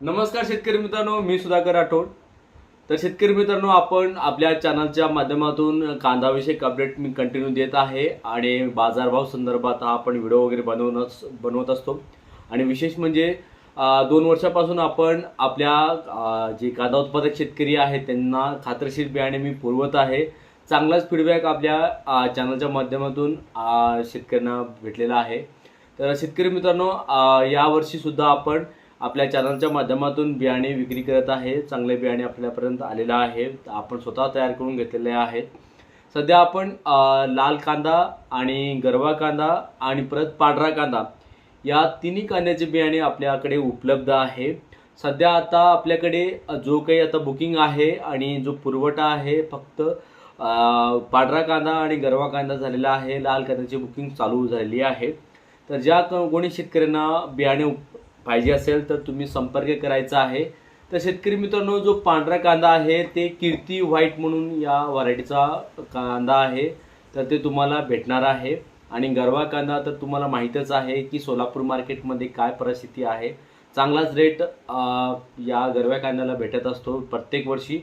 नमस्कार शेतकरी मित्रांनो मी सुधाकर राठोड. तर शेतकरी मित्रांनो आपण आपल्या चॅनलच्या माध्यमातून कांदाविषयक अपडेट मी कंटिन्यू देत आहे आणि बाजारभाव संदर्भात हा आपण व्हिडिओ वगैरे बनवूनच बनवत असतो. आणि विशेष म्हणजे दोन वर्षापासून आपण आपल्या जे कांदा उत्पादक शेतकरी आहेत त्यांना खात्रीशीर बियाणे मी पुरवत आहे. चांगलाच फीडबॅक आपल्या चॅनलच्या माध्यमातून शेतकऱ्यांना भेटलेला आहे. तर शेतकरी मित्रांनो यावर्षीसुद्धा आपण आपल्या चॅनलच्या माध्यमातून बियाणे विक्री करत आहे. चांगले बियाणे आपल्यापर्यंत आलेलं आहे. आपण स्वतः तयार करून घेतलेले आहेत. सध्या आपण लाल कांदा आणि गरवा कांदा आणि परत पांढरा कांदा या तिन्ही कांद्याचे बियाणे आपल्याकडे उपलब्ध आहे. सध्या आता आपल्याकडे जो काही आता बुकिंग आहे आणि जो पुरवठा आहे फक्त पांढरा कांदा आणि गरवा कांदा झालेला आहे. लाल कांद्याची बुकिंग चालू झालेली आहे. तर ज्या कोणी शेतकऱ्यांना बियाणे उप- पाहिजे असेल तर तुम्ही संपर्क करायचा आहे. तर शेतकरी मित्रांनो जो पांढरा कांदा आहे ते कीर्ती व्हाईट म्हणून या व्हरायटीचा कांदा आहे तर ते तुम्हाला भेटणार आहे. आणि गरवा कांदा तर तुम्हाला माहीतच आहे की सोलापूर मार्केटमध्ये काय परिस्थिती आहे. चांगलाच रेट या गरव्या कांद्याला भेटत असतो प्रत्येक वर्षी.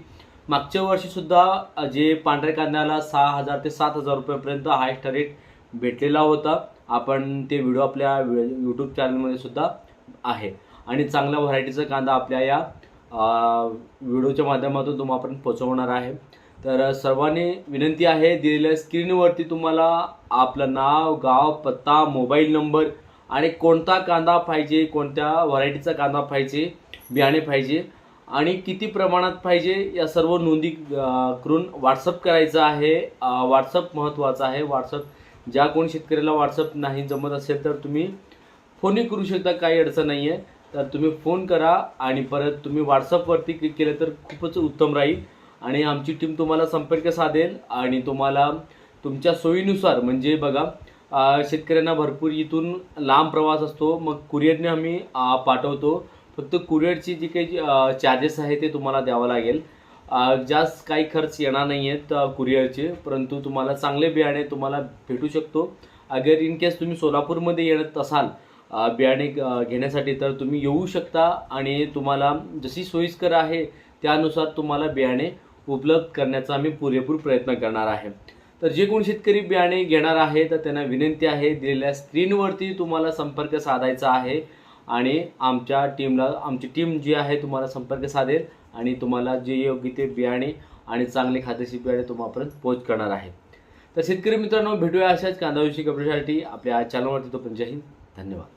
मागच्या वर्षीसुद्धा जे पांढऱ्या कांद्याला सहा हजार ते सात हजार रुपयापर्यंत हायस्ट रेट भेटलेला होता. आपण ते व्हिडिओ आपल्या यूट्यूब चॅनलमध्ये सुद्धा आहे. आणि चांगल्या व्हरायटीचा कांदा आपल्या या व्हिडिओच्या माध्यमातून तुम्हाला पोचवणार आहे. तर सर्वांनी विनंती आहे दिलेल्या स्क्रीनवरती तुम्हाला आपलं नाव गाव पत्ता मोबाईल नंबर आणि कोणता कांदा पाहिजे कोणत्या व्हरायटीचा कांदा पाहिजे बियाणे पाहिजे आणि किती प्रमाणात पाहिजे या सर्व नोंदी करून व्हॉट्सअप करायचं आहे. व्हॉट्सअप महत्त्वाचं आहे. व्हॉट्सअप ज्या कोणी शेतकऱ्याला व्हॉट्सअप नाही जमत असेल तर तुम्ही फोनही करू शकता काही अडचण नाही आहे तर तुम्ही फोन करा आणि परत तुम्ही व्हॉट्सअपवरती क्लिक केलं तर खूपच उत्तम राहील. आणि आमची टीम तुम्हाला संपर्क साधेल आणि तुम्हाला तुमच्या सोयीनुसार म्हणजे बघा शेतकऱ्यांना भरपूर इथून लांब प्रवास असतो. मग कुरिअरने आम्ही पाठवतो. फक्त कुरिअरची जी काही चार्जेस आहे ते तुम्हाला द्यावं लागेल. जास्त काही खर्च येणार नाही आहेत कुरिअरचे परंतु तुम्हाला चांगले बियाणे तुम्हाला भेटू शकतो. अगर इन केस तुम्ही सोलापूरमध्ये येत असाल बियाणे घेण्यासाठी तर तुम्ही येऊ शकता आणि तुम्हाला जशी सोयीस्कर आहे त्यानुसार तुम्हाला बियाणे उपलब्ध करण्याचा आम्ही पुरेपूर प्रयत्न करणार आहे. तर जे कोण शेतकरी बियाणे घेणार आहे तर त्यांना विनंती आहे दिलेल्या स्क्रीनवरती तुम्हाला संपर्क साधायचा आहे आणि आमच्या टीमला आमची टीम जी आहे तुम्हाला संपर्क साधेल आणि तुम्हाला जे योग्य ते बियाणे आणि चांगले खात्याची बियाणे तुम्हापर्यंत पोच करणार आहे. तर शेतकरी मित्रांनो भेटूया अशाच कांदाविषयी कपड्यासाठी आपल्या चॅनलवरती तो पण जय हिंद. धन्यवाद.